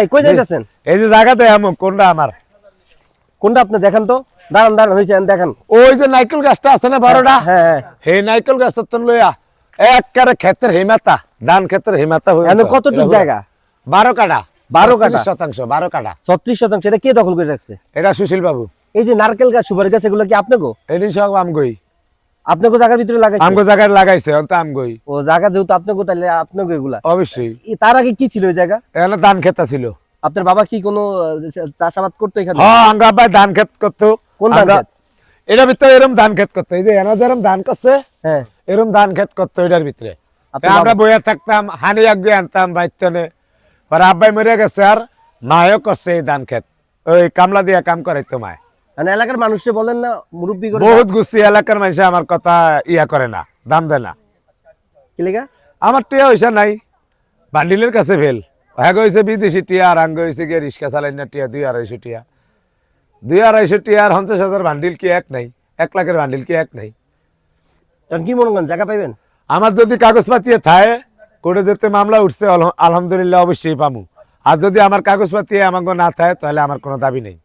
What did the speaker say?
এই, কই যাইতেছেন? এই যে জায়গাতে এমন কোনটা আমার? কোনটা আপনি দেখান তো? দাঁড়ান দাঁড়ান হয়েছে দেখান। ওই যে নাইকেল গাছটা আছে না বারোটা? হ্যাঁ হ্যাঁ হে নাইকেল গাছটা তো লইয়া একবারে ক্ষেতের হিমাতা ধান ক্ষেতের হিমাতা হয়ে কতটুকু জায়গা? বারো কাটা 12 কাঠা? 36 শতাংশ বারো কাটা ছত্রিশ শতাংশ এটা কে দখল করে রাখছে? এটা সুশীল বাবু এই যে নারকেল গাছ সুপারি গাছ এগুলো কি আপনাকে এটি সব আমগই। আপনাকে জায়গার ভিতরে লাগাইছে? আমগো জায়গায় লাগাইছে অন্ত আমগই। ও জায়গা যেহেতু আপনাকে তাহলে আপনাকে এগুলা। অবশ্যই। তার আগে কি ছিল এই জায়গা? এখানে ধান খেতা ছিল। আপনার বাবা কি কোনো চাষাবাদ করতো এখানে? হ্যাঁ ধান করতো। কোন ধান? এটার ভিতরে এরম ধান ক্ষেত করতো। এই যে এনা যেরম ধান করছে হ্যাঁ। এরম ধান ক্ষেত করতো এটার ভিতরে। আমরা বইয়া থাকতাম হানি আগে আনতাম বাইতনে। আব্বাই মরে গেছে আর মায়ও করছে এই ধান ক্ষেত ওই কামলা দিয়া কাম করাইতো মায়। মানে এলাকার মানুষকে বলেন না মুরব্বী করে বহুত গুছি এলাকার মানুষ আমার কথা ইয়া করে না দাম দেয় না। কি আমার টিয়া হইসা নাই বান্ডিলের কাছে ফেল। হ্যাঁ হয়েছে বিদেশি টিয়া আর আঙ্গ হয়েছে গিয়ে রিক্সা চালাই না টিয়া দুই আড়াইশো টিয়া। দুই আড়াইশো টিয়া আর পঞ্চাশ হাজার বান্ডিল কি এক নাই? এক লাখের বান্ডিল কি এক নাই? এখন কি মনে করেন জায়গা পাইবেন? আমার যদি কাগজপাতি থাকে কোর্টে যেতে মামলা উঠছে আলহামদুলিল্লাহ অবশ্যই পামু। আর যদি আমার কাগজপাতি আমাকে না থাকে তাহলে আমার কোনো দাবি নেই।